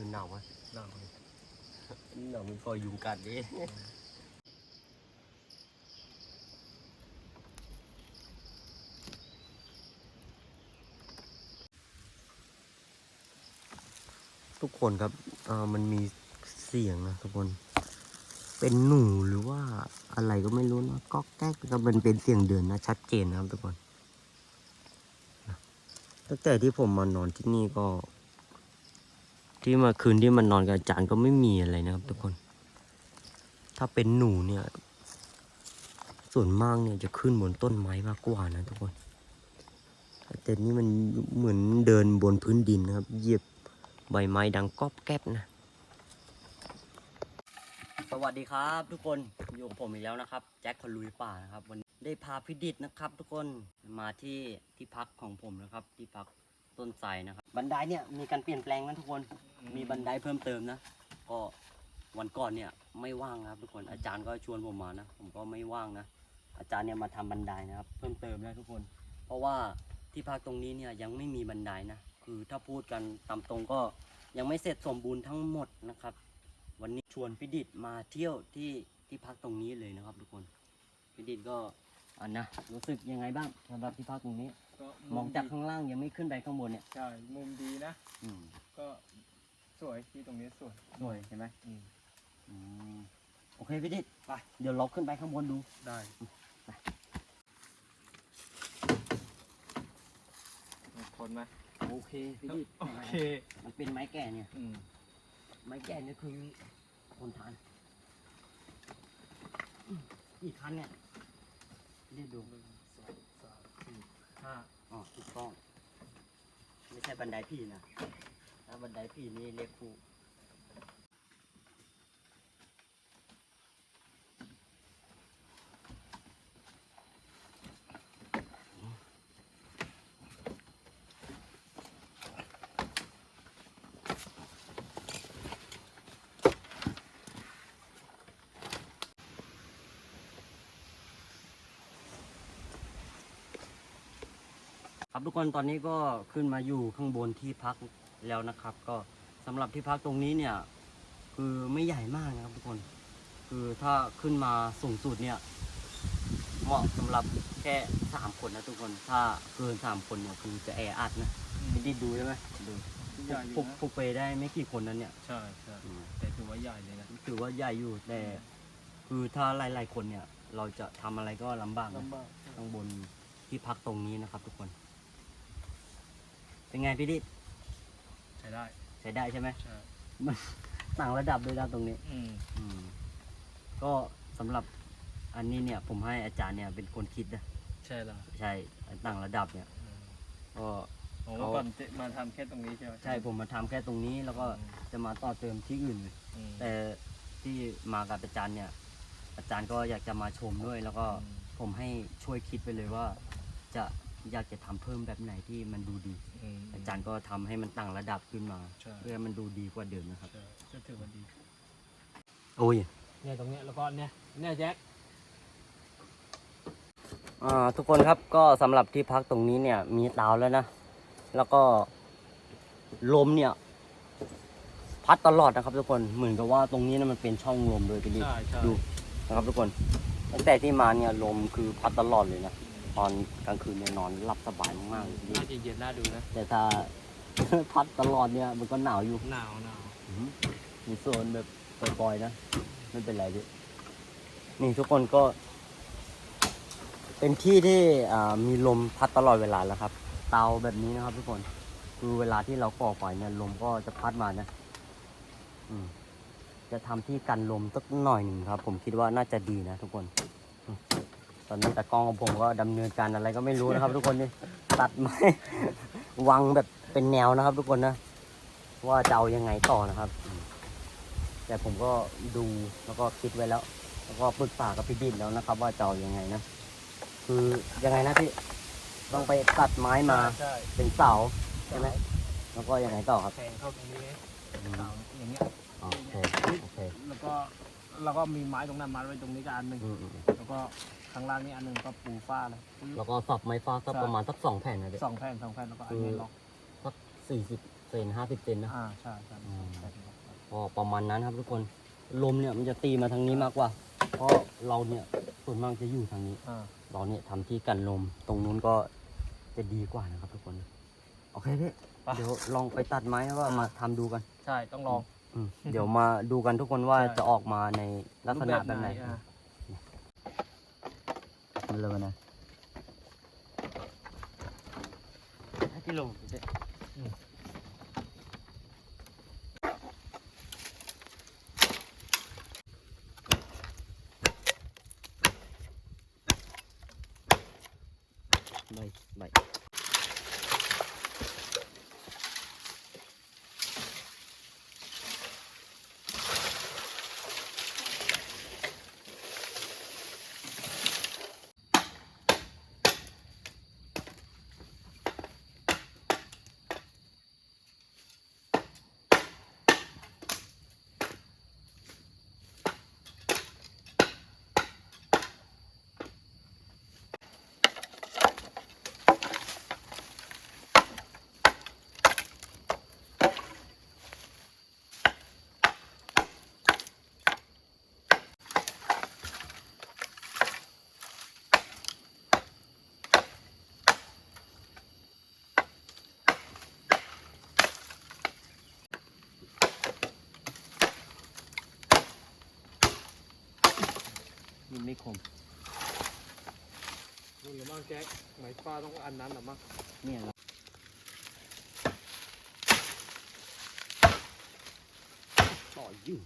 คืนหนาวไหมหนาวเลยหนาวมันคอยยุงกัดดิทุกคนครับเออมันมีเสียงนะทุกคน เป็นหนูหรือว่าอะไรก็ไม่รู้นะก็แก๊กก็มันเป็นเสียงเดือนนะชัดเจนนะครับทุกคนตั้งแต่ที่ผมมานอนที่นี่ก็ ที่มาคืนที่มันนอนกับอาจารย์ก็ไม่มีอะไรนะครับ ทุกคน ถ้าเป็นหนูเนี่ย ส่วนมากเนี่ยจะขึ้นบนต้นไม้มากกว่านะทุกคนแต่นี่มันเหมือนเดินบนพื้นดินนะครับเหยียบใบไม้ดังก๊อบแก๊บนะ สวัสดีครับ ทุกคนอยู่กับผมอีกแล้วนะครับ แจ็คคนลุยป่านะครับ วันนี้ได้พาพิดิษนะครับ ทุกคนมาที่ที่พักของผมนะครับ ที่พัก ต้นไทรนะครับ บันไดเนี่ยมีการเปลี่ยนแปลงนะทุกคน มีบันไดเพิ่มเติมนะ ก็วันก่อนเนี่ยไม่ว่างนะครับทุกคน อาจารย์ก็ชวนผมมานะ ผมก็ไม่ว่างนะ อาจารย์เนี่ยมาทำบันไดนะครับ เพิ่มเติมนะทุกคน เพราะว่าที่พักตรงนี้เนี่ยยังไม่มีบันไดนะ คือถ้าพูดกันตามตรงก็ยังไม่เสร็จสมบูรณ์ทั้งหมดนะครับ วันนี้ชวนพิดิษมาเที่ยวที่ที่พักตรงนี้เลยนะครับ ทุกคนพิดิษก็ อันนะรู้สึกยังไงบ้างสำหรับที่พักตรงนี้ ก็มองจากข้างล่างยังไม่ขึ้นไปข้างบนเนี่ย ใช่มุมดีนะ อืมก็สวยที่ตรงนี้สวย สวยใช่ไหมอืม อืมโอเคพิดิษไป เดี๋ยวเราขึ้นไปข้างบนดู ได้ไปมีคนไหมโอเคพิดิษโอเค มันเป็นไม้แก่เนี่ย อืม ไม้แก่เนี่ยคือคนทานอืมกี่คันเนี่ยเรียกดูหนึ่งสองสามสี่ห้าอ๋อถูกต้อง ไม่ใช่บันไดพี่นะถ้าบันไดพี่นี่เรียกครู ครับทุกคนตอนนี้ก็ขึ้นมาอยู่ข้างบนที่พักแล้วนะครับ ก็สำหรับที่พักตรงนี้เนี่ย คือไม่ใหญ่มากนะครับทุกคน คือถ้าขึ้นมาสูงสุดเนี่ย เหมาะสำหรับแค่สามคนนะทุกคน ถ้าเกินสามคนเนี่ยคือจะแออัดนะไม่ได้ดูใช่ไหมดูใหญ่อพยู่กนะพกไปได้ไม่กี่คนนั้นเนี่ยใช่ใช่อืมแต่ถือว่าใหญ่เลยนะถือว่าใหญ่อยู่แต่คือถ้าหลายๆคนเนี่ย เราจะทำอะไรก็ลำบากนะลำบากข้างบนที่พักตรงนี้นะครับทุกคน เป็นไงพี่ดิษใช้ได้ใช้ได้ใช่ไหมใช่ต่างระดับเลยนะตรงนี้ อืมอืมก็สำหรับอันนี้เนี่ย ผมให้อาจารย์เนี่ยเป็นคนคิดนะใช่แล้วใช่ต่างระดับเนี่ยอืมก็ ผมว่าก่อนจะมาทำแค่ตรงนี้ใช่ไหมใช่ผมมาทำแค่ตรงนี้ แล้วก็จะมาต่อเติมที่อื่น อืมแต่ที่มากับอาจารย์เนี่ย อาจารย์ก็อยากจะมาชมด้วย แล้วก็อืมผมให้ช่วยคิดไปเลยว่า จะ อยากจะทำเพิ่มแบบไหนที่มันดูดี อืมอาจารย์ก็ทำให้มันต่างระดับขึ้นมา ใช่เพื่อให้มันดูดีกว่าเดิมนะครับ ใช่ก็ถือว่าดีโอ้ย เนี่ยตรงเนี้ยแล้วก็เนี่ยเนี่ยแจ็คอ่าทุกคนครับก็สำหรับที่พักตรงนี้เนี่ยมีเตาแล้วนะ แล้วก็ลมเนี่ย พัดตลอดนะครับ ทุกคนเหมือนกับว่าตรงนี้นะมันเป็นช่องลมเลยพี่ดิใช่ใช่ดูนะครับ ทุกคน ตั้งแต่ที่มาเนี่ยลมคือพัดตลอดเลยนะ ตอนกลางคืนเนี่ยนอนหลับสบายมากๆเลยพี่ดิน่าจะเย็นน่าดูนะ แต่ถ้า พัดตลอดเนี่ยมันก็หนาวอยู่ หนาวหนาวอืมมีโซนแบบปล่อยๆนะ ไม่เป็นไรพี่นี่ทุกคนก็ เป็นที่ที่อ่ามีลมพัดตลอดเวลาแล้วครับ เตาแบบนี้นะครับ ทุกคน คือเวลาที่เราก่อไฟเนี่ยลมก็จะพัดมานะ อืม จะทำที่กันลมสักหน่อยหนึ่งครับ ผมคิดว่าน่าจะดีนะทุกคนอืม ตอนนี้ตากล้องของผมก็ดำเนินการอะไรก็ไม่รู้นะครับ ทุกคนนี่ตัดไม้วางแบบเป็นแนวนะครับ ทุกคนนะว่าจะเอายังไงต่อนะครับอืมแต่ผมก็ดูแล้วก็คิดไว้แล้ว แล้วก็ปรึกษากับพี่ดินแล้วนะครับ ว่าจะเอายังไงนะ คือยังไงนะพี่ต้องไปตัดไม้มาใช่เป็นเสาใช่ไหมแล้วก็ยังไงต่อครับแทงเข้าตรงนี้อืมเสาอย่างเงี้ยโอเคโอเคแล้วก็เราก็มีไม้ตรงนั้นมัดไว้ตรงนี้ก็อันหนึ่งอืมอืม แล้วก็ ข้างล่างนี่อันหนึ่งก็ปูฟ้าเลยแล้วก็สับไม้ฟ้าสักประมาณสักสองแผ่นนะเด็กสองแผ่นสองแผ่นแล้วก็อันนี้ล็อกสักสี่สิบเซนห้าสิบเซนนะ อ่าใช่ใช่อืม ใช่ครับก็ประมาณนั้นครับทุกคนลมเนี่ยมันจะตีมาทางนี้มากกว่า เพราะเราเนี่ยส่วนมากจะอยู่ทางนี้ อ่า เราเนี่ยทำที่กันลมตรงนู้นก็จะดีกว่านะครับทุกคน โอเคพี่เดี๋ยวลองไปตัดไม้แล้วว่ามาทำดูกันใช่ต้องลอง อืมเดี๋ยวมาดูกันทุกคนว่าใช่ จะออกมาในลักษณะแบบไหนอ่า มันเล ไม่คมรุ่นหรือมั่งแจ็คไหมฟ้าต้องอันนั้นหรือมั่งเนี่ยเราต่ออยู่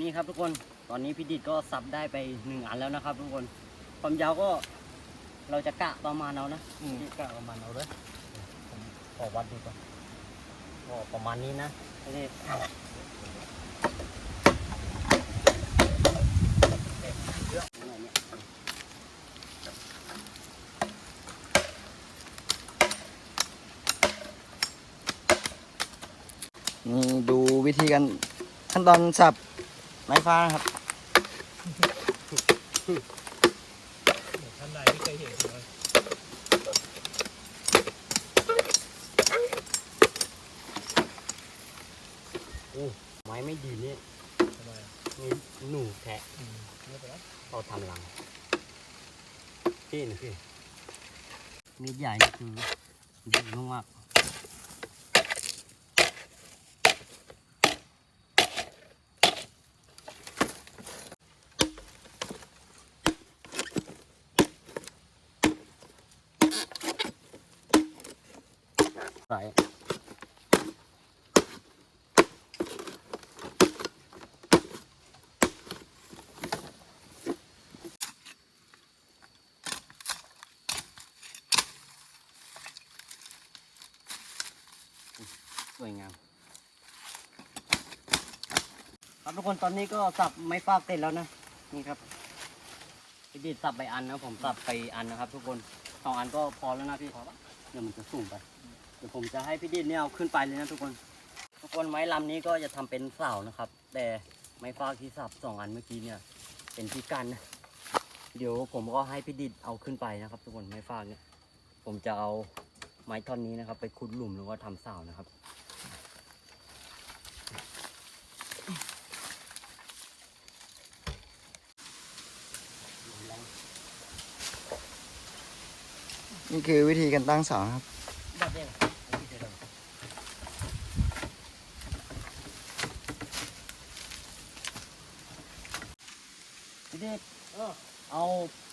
นี่ครับทุกคนตอนนี้พี่ดิดก็สับได้ไปหนึ่งอันแล้วนะครับ ทุกคนความยาวก็เราจะกะประมาณเอานะอืมกะประมาณเอาเลยผมขอวัดดูก่อนก็ประมาณนี้นะไม่ได้นี่ดูวิธีการขั้นตอนสับ ไม้ฟ้านะครับท่านใดที่เคยเห็นเลยไม้ไม่ดีนี่ทำไมอะมีหนูแทะอืมไม่เป็นไรเขาทำรังพี่นะพี่มีดใหญ่นี่คือดีมาก ใส่สวยงามครับทุกคนตอนนี้ก็สับไม้ฟากเสร็จแล้วนะ นี่ครับพี่ดิดสับไปอันนะผมสับไปอันนะครับ ทุกคนสองอันก็พอแล้วนะพี่เดี๋ยวมันจะสูงไป เดี๋ยวผมจะให้พี่ดิดเนี่ยเอาขึ้นไปเลยนะทุกคน ทุกคนไม้ลำนี้ก็จะทำเป็นเสานะครับ แต่ไม้ฟากที่สับสองอันเมื่อกี้เนี่ย เป็นที่กันนะเดี๋ยวผมก็ให้พี่ดิดเอาขึ้นไปนะครับ ทุกคนไม้ฟากเนี่ย ผมจะเอาไม้ท่อนนี้นะครับ ไปขุดหลุมหรือว่าทำเสานะครับนี่คือวิธีการตั้งเสาครับนี้พี่เจริญพี่เดชเอา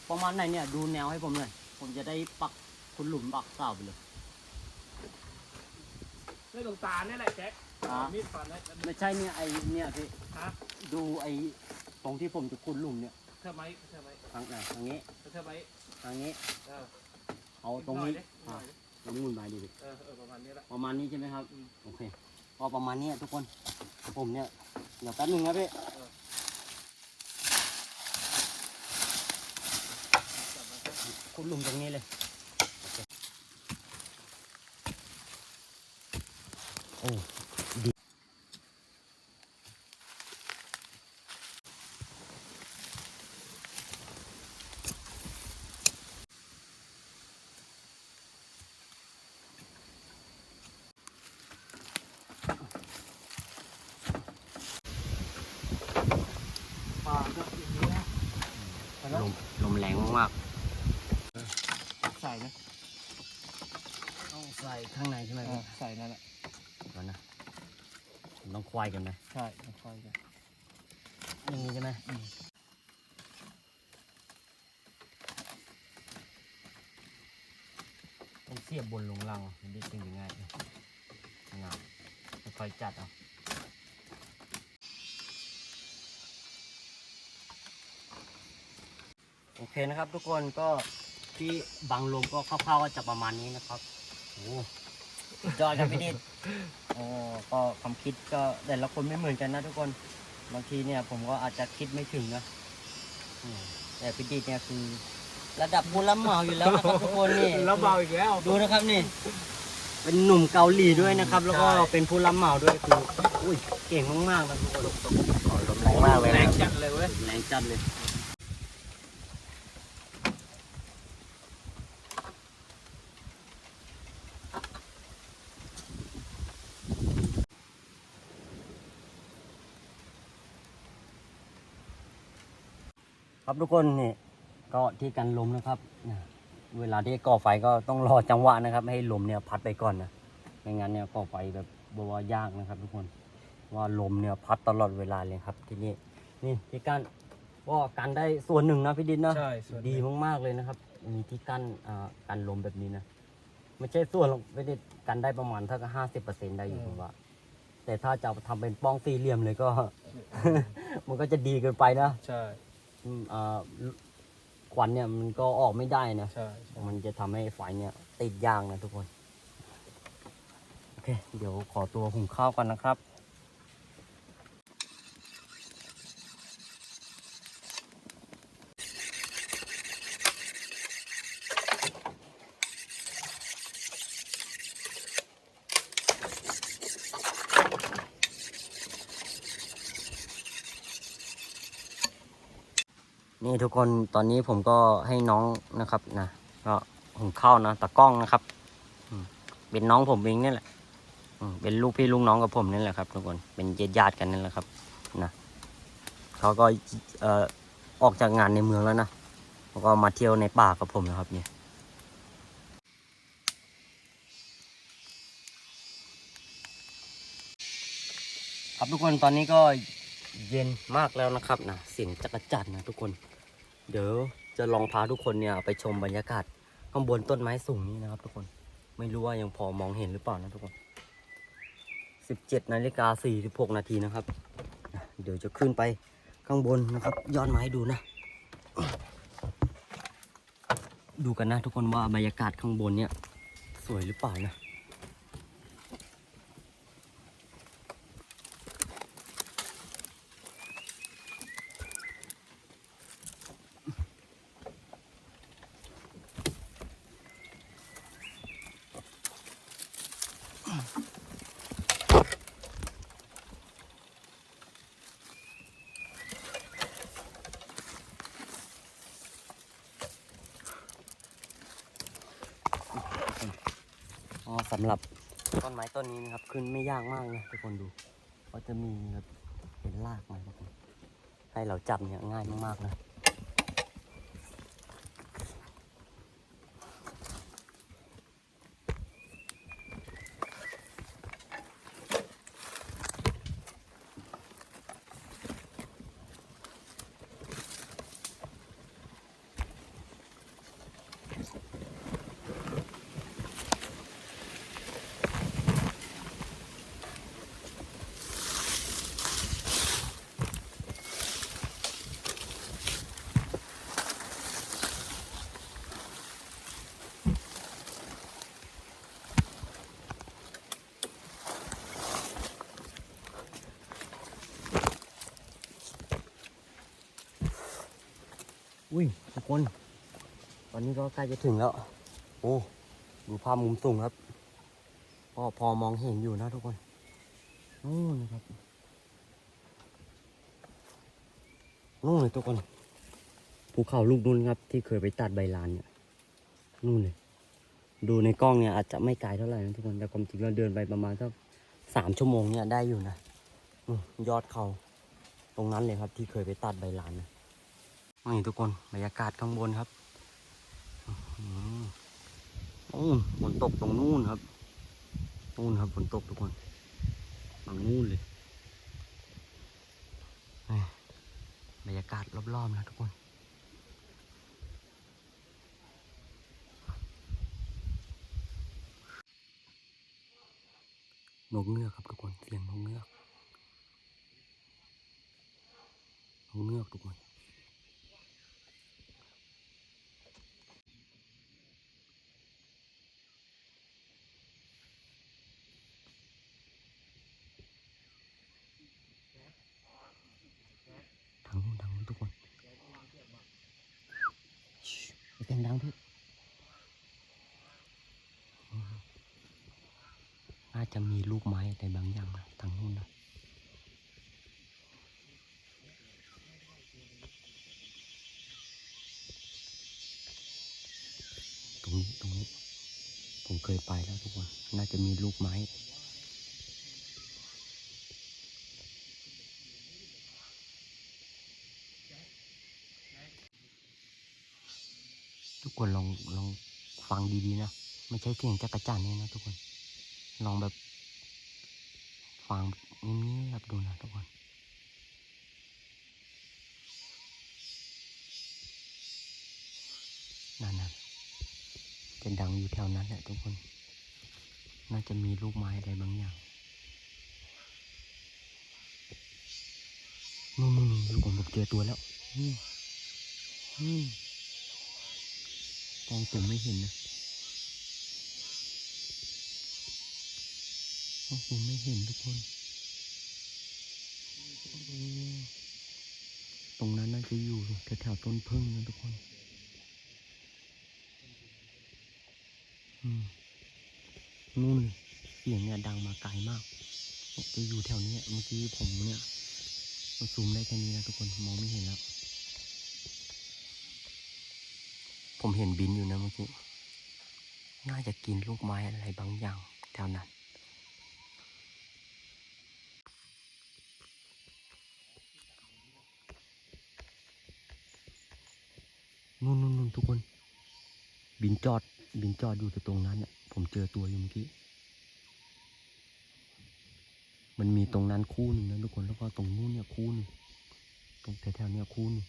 ประมาณไหนเนี่ยดูแนวให้ผมหน่อยผมจะได้ปักคุณหลุมปักเสาไปเลยไม่ตรงตาเนี่ยแหละแจ็คอ่ามีดฟันเลยไม่ใช่เนี่ยไอเนี่ยพี่ฮะดูไอตรงที่ผมจะขุดหลุมเนี่ยเธอไหมเธอไหมทางไหนทางนี้เธอไหมทางนี้เออเอาตรงนี้หอยดิหน่อยดิตรงนี้มันไปดีพี่เออเออประมาณนี้แหละประมาณนี้ใช่ไหมครับอืมโอเคพอประมาณนี้ทุกคนผมเนี่ยเดี๋ยวแป๊บนึงครับพี่ เออ ขุดหลุมตรงนี้เลยโอ้เคโอ้ดีลมลมแรงมาก ใส่นะ ๆต้องใส่ข้างในใช่ไหม เอ พี่ อใส่นั่นแหละ ก่อนนะผมต้ องควายกันไหมใช่ไม่ค่อยจะอย่างนี้ใช่ไหมต้องเสียบบนลงล่างอะมันได้ตึงง่ายๆงามค่อยๆจัดเอาโอเคนะครับ ทุกคนก็ที่บังลมก็คร่าวๆก็จะประมาณนี้นะครับโอ้สุดยอดครับพี่นิด โอ้ก็ความคิดก็แต่ละคนไม่เหมือนกันนะทุกคนบางทีเนี่ยผมก็อาจจะคิดไม่ถึงนะอืมแต่พี่ดิดเนี่ยคือ ระดับผู้รับเหมาอยู่แล้วนะครับทุกคนนี่แล้วเบาอีกแล้วดูนะครับนี่ เป็นหนุ่มเกาหลีด้วยนะครับ แล้วก็ใช่เป็นผู้รับเหมาด้วยคืออุ้ยเก่งมากๆนะทุกคนแรงมากเลยแรนะงครับจัดเลยเว้ยแรงจัดเลย ครับทุกคนนี่ก็ที่กันลมนะครับนะเวลาที่ก่อไฟก็ต้องรอจังหวะนะครับ ให้ลมเนี่ยพัดไปก่อนนะไม่งั้นเนี่ยก่อไฟแบบบว่ายากนะครับ ทุกคนว่าลมเนี่ยพัดตลอดเวลาเลยครับ ที่นี่นี่ที่กั้นก็กันได้ส่วนหนึ่งนะพี่ดินนะใช่ส่วนดีมากๆเลยนะครับ มีที่กั้นอ่ากันลมแบบนี้นะไม่ใช่ส่วนหรอกไม่ได้กันได้ประมาณเท่ากับห้าสิบเปอร์เซ็นต์ได้อยู่ผมว่า แต่ถ้าจะเอาทำเป็นป้องสี่เหลี่ยมเลยก็ มันก็จะดีเกินไปนะใช่ อืมอ่าควันเนี่ยมันก็ออกไม่ได้นะใช่มันจะทำให้ไฟเนี่ยติดยางนะทุกคน โอเค เดี๋ยวขอตัวหุงข้าวกันนะครับ นี่ทุกคนตอนนี้ผมก็ให้น้องนะครับนะก็หุงข้าวนะตากล้องนะครับเป็นน้องผมเองนี่แหละเป็นลูกพี่ลูกน้องกับผมนี่แหละครับ ทุกคนเป็นญาติญาติกันนั่นแหละครับนะเขาก็เอ่อออกจากงานในเมืองแล้วนะเขาก็มาเที่ยวในป่ากับผมนะครับเนี่ยครับทุกคนตอนนี้ก็เย็นมากแล้วนะครับนะเสียงจักรจันนะทุกคน เดี๋ยวจะลองพาทุกคนเนี่ยไปชมบรรยากาศข้างบนต้นไม้สูงนี้นะครับ ทุกคน ไม่รู้ว่ายังพอมองเห็นหรือเปล่านะทุกคน 17นาฬิกา46นาทีนะครับ เดี๋ยวจะขึ้นไปข้างบนนะครับย้อนมาให้ดูนะ ดูกันนะทุกคนว่าบรรยากาศข้างบนเนี่ย สวยหรือเปล่านะ อ๋อสำหรับต้นไม้ต้นนี้นะครับ ขึ้นไม่ยากมากนะทุกคนดูก็จะมีเป็นรากมาทุกคนให้เราจับเนี่ยง่ายมากๆนะ ทุกคน ตอนนี้ก็ใกล้จะถึงแล้ว โอ้ดูภาพมุมสูงครับก็พอมองเห็นอยู่นะทุกคนนู่นนะครับนู่นเลยทุกคนภูเขาลูกนู้นครับ ที่เคยไปตัดใบลานเนี่ยนู่นเลยดูในกล้องเนี่ยอาจจะไม่ไกลเท่าไหร่นะทุกคนแต่ความจริงเราเดินไปประมาณสักสามชั่วโมงเนี่ยได้อยู่นะอยอดเขาตรงนั้นเลยครับ ที่เคยไปตัดใบลานนะ นี่ทุกคนบรรยากาศข้างบนครับอื้อหือนู่นฝนตกตรงนู่นครับนู่นครับฝนตกทุกคนฝั่งนู่นเลยนี่บรรยากาศรอบๆนะทุกคนนกเงือกครับทุกคนเสียงนกเงือกนกเงือกทุกคน ทางนู้นทางนู้นทุกคนชิอย่าเสียง ดังพี่อน่าจะมีลูกไม้อะไรบางอย่างนะทางนู้นนะตรงนี้ตรงนี้ ผมเคยไปแล้วทุกคน น่าจะมีลูกไม้ ทุกคน ลองฟังดีๆนะ ไม่ใช่เสียงจักรจันเนี่ยนะทุกคน ลองแบบฟังเงียบๆดูนะทุกคนนั่นนะจะดังอยู่แถวนั้นแหละทุกคน น่าจะมีลูกไม้อะไรบางอย่างนู่นนู่นนู่นทุกคนผมเจอตัวแล้วนี่นี่ม องผมไม่เห็นนะมองผมไม่เห็นทุกคน ตรงนั้นน่าจะอยู่แถวๆต้นพึ่งนะทุกคน อืมนู่นเสียงเนี่ยดังมาไกลมากจะอยู่แถวนี้เมื่อกี้ผมเนี่ยมันซูมได้แค่นี้นะทุกคนมองไม่เห็นแล้ว ผมเห็นบินอยู่นะเมื่อกี้ น่าจะกินลูกไม้อะไรบางอย่างแถวนั้น นู่นนู่นทุกคน บินจอด บินจอดอยู่ตรงนั้นเนี่ยผมเจอตัวอยู่เมื่อกี้ มันมีตรงนั้นคู่หนึ่งนะทุกคน แล้วก็ตรงนู้นเนี่ยคู่หนึ่ง ตรงแถวๆเนี่ยคู่หนึ่ง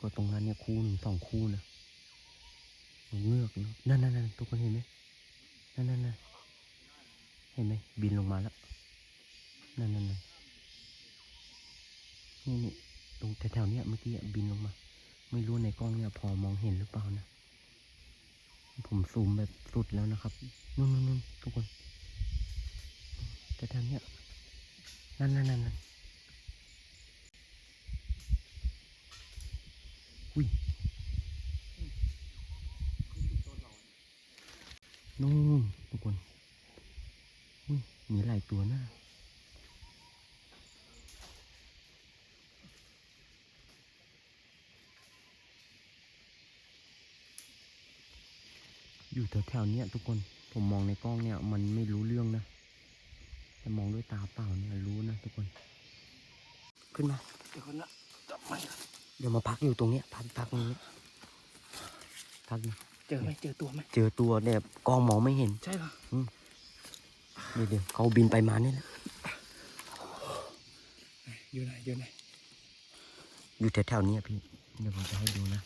ก็ตรงนั้นเนี่ยคู่หนึ่งสองคู่นะ เงือกเนอะนั่นนั่นนั่นทุกคนเห็นไหมนั่นนั่นนั่นเห็นไหมบินลงมาแล้วนั่นนั่นนั่นนี่นี่ตรงแถวๆเนี้ยเมื่อกี้บินลงมา ไม่รู้ในกล้องเนี่ยพอมองเห็นหรือเปล่านะผมซูมแบบสุดแล้วนะครับนู่นนู่นทุกคนแถวๆเนี้ยนั่นนั่นนั่นนั่นอุ้ย นู่นทุกคนอุ้ยมีหลายตัวนะ อยู่แถวๆเนี้ยทุกคนผมมองในกล้องเนี่ยมันไม่รู้เรื่องนะแต่มองด้วยตาเปล่าเนี่ยรู้นะทุกคน ขึ้นมาเดี๋ยวคนละจับไม้ก่อนเดี๋ยวมาพักอยู่ตรงเนี้ยพักพักตรงนี้พักนะเจอไหมเจอตัวไหมเจอตัวเนี่ยกล้องมองไม่เห็นใช่ป่ะเดี๋ยวเดี๋ยวเขาบินไปมาเนี่ยแหละอยู่ไหนอยู่ไหนอยู่แถวๆเนี้ยพี่เดี๋ยวผมจะให้ดูนะ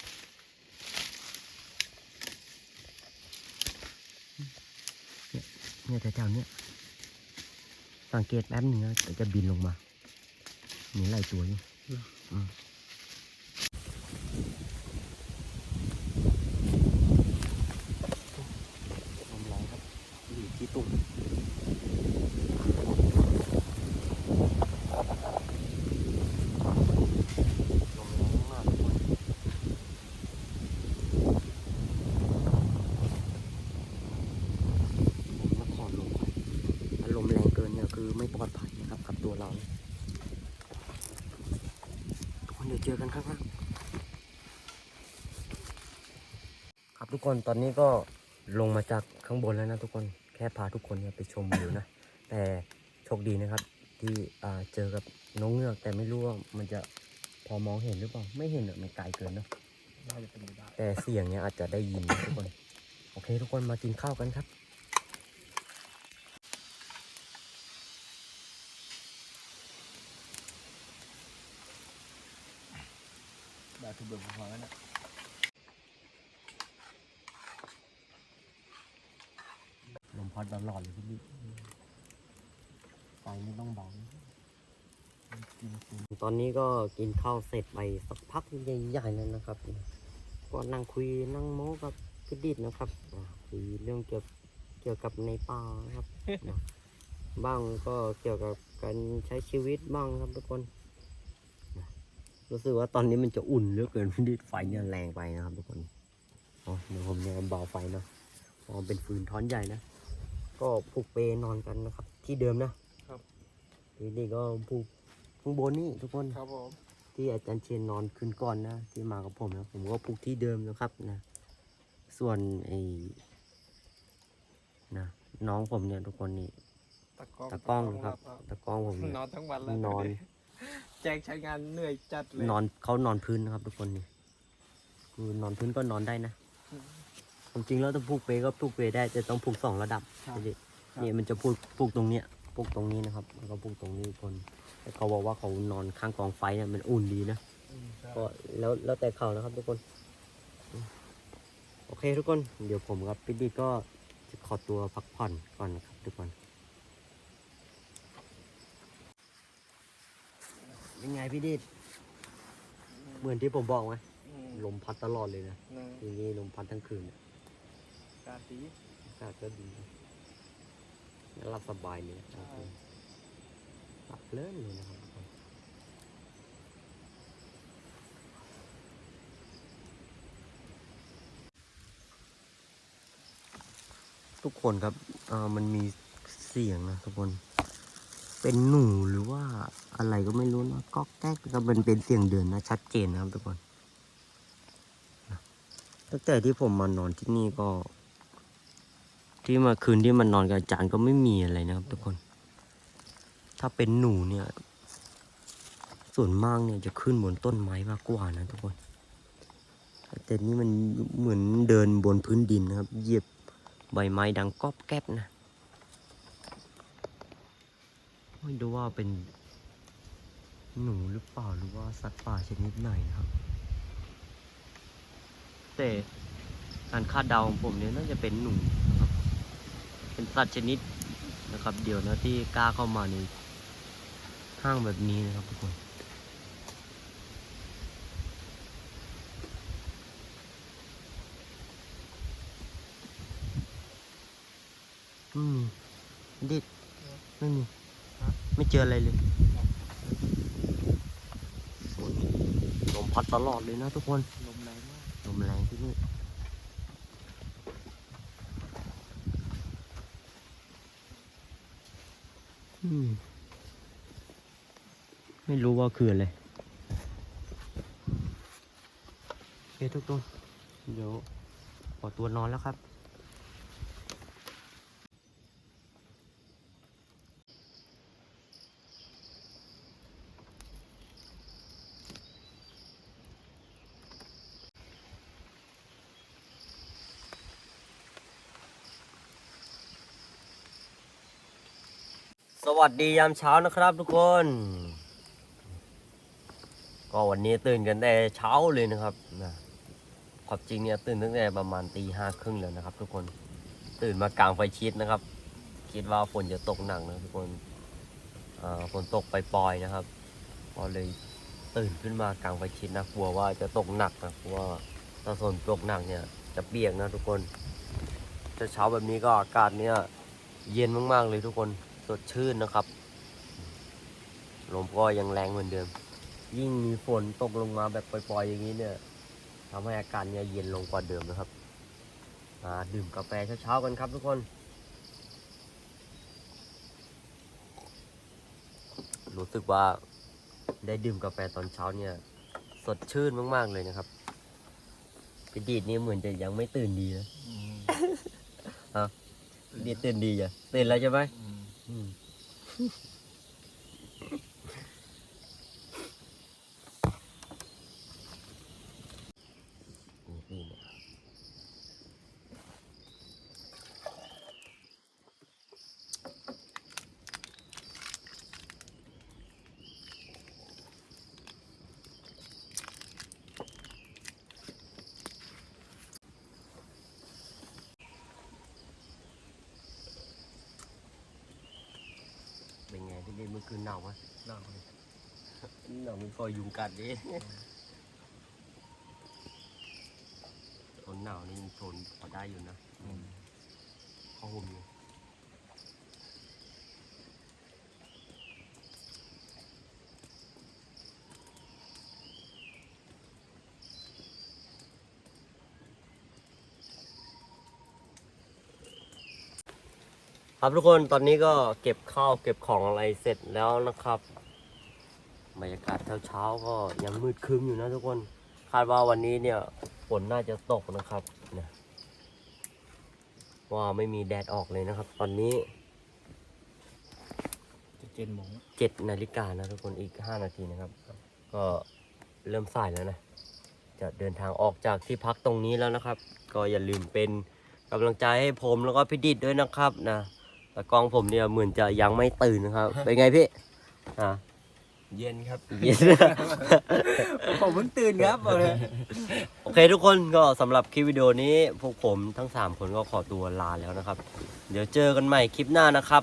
เนี่ยเนี่ยแถวๆเนี้ยสังเกตแป๊บหนึงนะแต่จะบินลงมามีหลายตัวอยู่อืมลมแรงครับอยู่ที่ตุ่มลมแรงมากทุกคน เดี๋ยวเจอกันข้างล่าง ครับทุกคนตอนนี้ก็ลงมาจากข้างบนแล้วนะทุกคนแค่พาทุกคนเนี่ยไปชมวิวนะ แต่โชคดีนะครับ ที่อ่าเจอกับน้องเงือก แต่ไม่รู้ว่ามันจะพอมองเห็นหรือเปล่าไม่เห็นอะมันไกลเกินเนอะน่าจะเป็นไปได้แต่เสียงเนี้ยอาจจะได้ยินนะทุกคน โอเค ทุกคนมากินข้าวกันครับได้ทุกเบอร์พอแล้วนะ ลมพัดตลอดเลยพี่บิ๊กไฟไม่ต้องเบาตอนนี้ก็กินข้าวเสร็จไปสักพักใหญ่ๆแล้วนะครับ ก็นั่งคุยนั่งโม้กับพี่ดิดนะครับคุยเรื่องเกี่ยวเกี่ยวกับในป่านะครับ บ้างก็เกี่ยวกับการใช้ชีวิตบ้างครับทุกคนรู้สึกว่าตอนนี้มันจะอุ่นเหลือเกินพี่ดิดไฟเนี่ยแรงไปนะครับทุกคนอ๋อเดี๋ยวผมจะเบาไฟเนาะอ๋อเป็นฟืนท้อนใหญ่นะ ก็ผูกเปนอนกันนะครับ ที่เดิมนะครับทีนี้ก็ผูกข้างบนนี่ทุกคนครับผมที่อาจารย์เชียนนอนคืนก่อนนะ ที่มากับผมนะผมก็ผูกที่เดิมนะครับนะ ส่วนไอ้นะน้องผมเนี่ยทุกคนนี่ตะกล้องตะกล้องครับตะกล้องผมเนี่ยนอนทั้งวันแล้วนอน แจ้งใช้งานเหนื่อยจัดเลยนอนเขานอนพื้นนะครับ ทุกคนนี่คือนอนพื้นก็นอนได้นะ ความจริงแล้วถ้าผูกเปก็ผูกเปได้แต่ต้องผูกสองระดับครับ นี่ครับนี่มันจะผูกผูกตรงเนี้ยผูกตรงนี้นะครับแล้วก็ผูกตรงนี้ทุกคนแต่เขาบอกว่าเขานอนข้างกองไฟเนี่ยมันอุ่นดีนะอืมใช่ก็แล้วแล้วแต่เขานะครับทุกคน โอเคทุกคน เดี๋ยวผมกับพี่ดีก็จะขอตัวพักผ่อนก่อนนะครับทุกคนเป็นไงพี่ดีเหมือนที่ผมบอกไหมอืมลมพัดตลอดเลยนะอืมทีนี้ลมพัดทั้งคืนเนี่ยอากาศดีอากาศก็ดีแล้วหลับสบายเลยนะใช่หลับเลินเลยนะครับทุกคนครับอ่ามันมีเสียงนะทุกคน เป็นหนูหรือว่าอะไรก็ไม่รู้นะก็แก๊กก็มันเป็นเสียงเดินนะ ชัดเจนนะครับทุกคนตั้งแต่ที่ผมมานอนที่นี่ก็ ที่มาคืนที่มันนอนกับอาจารย์ก็ไม่มีอะไรนะครับ ทุกคน ถ้าเป็นหนูเนี่ย ส่วนมากเนี่ยจะขึ้นบนต้นไม้มากกว่านะทุกคนแต่นี่มันเหมือนเดินบนพื้นดินนะครับ เหยียบใบไม้ดังก๊อบแก๊บนะไม่รู้ว่าเป็นหนูหรือเปล่าหรือว่าสัตว์ป่าชนิดไหนนะครับ แต่การคาดเดาของผมเนี่ยน่าจะเป็นหนู เป็นสัตว์ชนิดนะครับ เดียวนะที่กล้าเข้ามาในห้างแบบนี้นะครับทุกคนอืมดิดไม่มีไม่เจออะไรเลยฝนลมพัดตลอดเลยนะทุกคน ลมแรงมากลมแรงที่นี่อืม ไม่รู้ว่าคืออะไรโอเคทุกตัว เดี๋ยวขอตัวนอนแล้วครับ วัสดียามเช้านะครับทุกคน ก็วันนี้ตื่นกันแต่เช้าเลยนะครับนะความจริงเนี่ยตื่นตั้งแต่ประมาณตีห้าครึ่งแล้วนะครับ ทุกคนตื่นมากลางไฟชิดนะครับ คิดว่าฝนจะตกหนักนะทุกคนอ่าฝนตกไปปล่อยๆนะครับก็เลยตื่นขึ้นมากลางไฟชิดนะกลัวว่าจะตกหนักนะกลัวถ้าฝนตกหนักเนี่ยจะเปียกนะทุกคนเช้าแบบนี้ก็อากาศเนี่ยเย็นมากๆเลยทุกคน สดชื่นนะครับ ลมก็ยังแรงเหมือนเดิม ยิ่งมีฝนตกลงมาแบบปล่อยๆอย่างนี้เนี่ยทำให้อาการเนี่ยเย็นลงกว่าเดิมนะครับมาดื่มกาแฟเช้าๆกันครับทุกคน รู้สึกว่าได้ดื่มกาแฟตอนเช้าเนี่ย สดชื่นมากๆเลยนะครับพี่ดีดนี่เหมือนจะยังไม่ตื่นดีนะพี่ดีดตื่นดีจ้ะตื่นแล้วใช่ไหม อื ไงพี่ดีดเมื่อคืนหนาวไหมน่าเลยหนาวมันก็ยุงกัดดิทนหนาวนี่ทนพอได้อยู่นะข้อห่มอยู่ ครับทุกคนตอนนี้ก็เก็บข้าวเก็บของอะไรเสร็จแล้วนะครับบรรยากาศเช้าๆก็ยังมืดครึ้มอยู่นะทุกคน คาดว่าวันนี้เนี่ยฝนน่าจะตกนะครับเนี่ยว่าไม่มีแดดออกเลยนะครับ ตอนนี้จะเจนหมงเจ็ดนาฬิกานะทุกคนอีกห้านาทีนะครับ ก็เริ่มสายแล้วนะ จะเดินทางออกจากที่พักตรงนี้แล้วนะครับ ก็อย่าลืมเป็นกำลังใจให้ผมแล้วก็พี่ดิดด้วยนะครับนะ แต่กล้องผมเนี่ยเหมือนจะยังไม่ตื่นนะครับ เป็นไงพี่อะเย็นครับ เย็น ผมเพิ่งตื่นครับบอกเลยโอเคทุกคนก็สำหรับคลิปวิดีโอนี้ พวกผมทั้ง 3 คนก็ขอตัวลาแล้วนะครับ เดี๋ยวเจอกันใหม่คลิปหน้านะครับ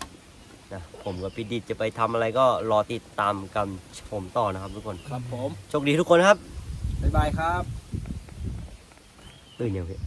นะผมกับพี่ดิดจะไปทำอะไรก็รอติดตามกันชมต่อนะครับทุกคนครับผมโชคดีทุกคนครับ บ๊ายบายครับ ตื่นยังพี่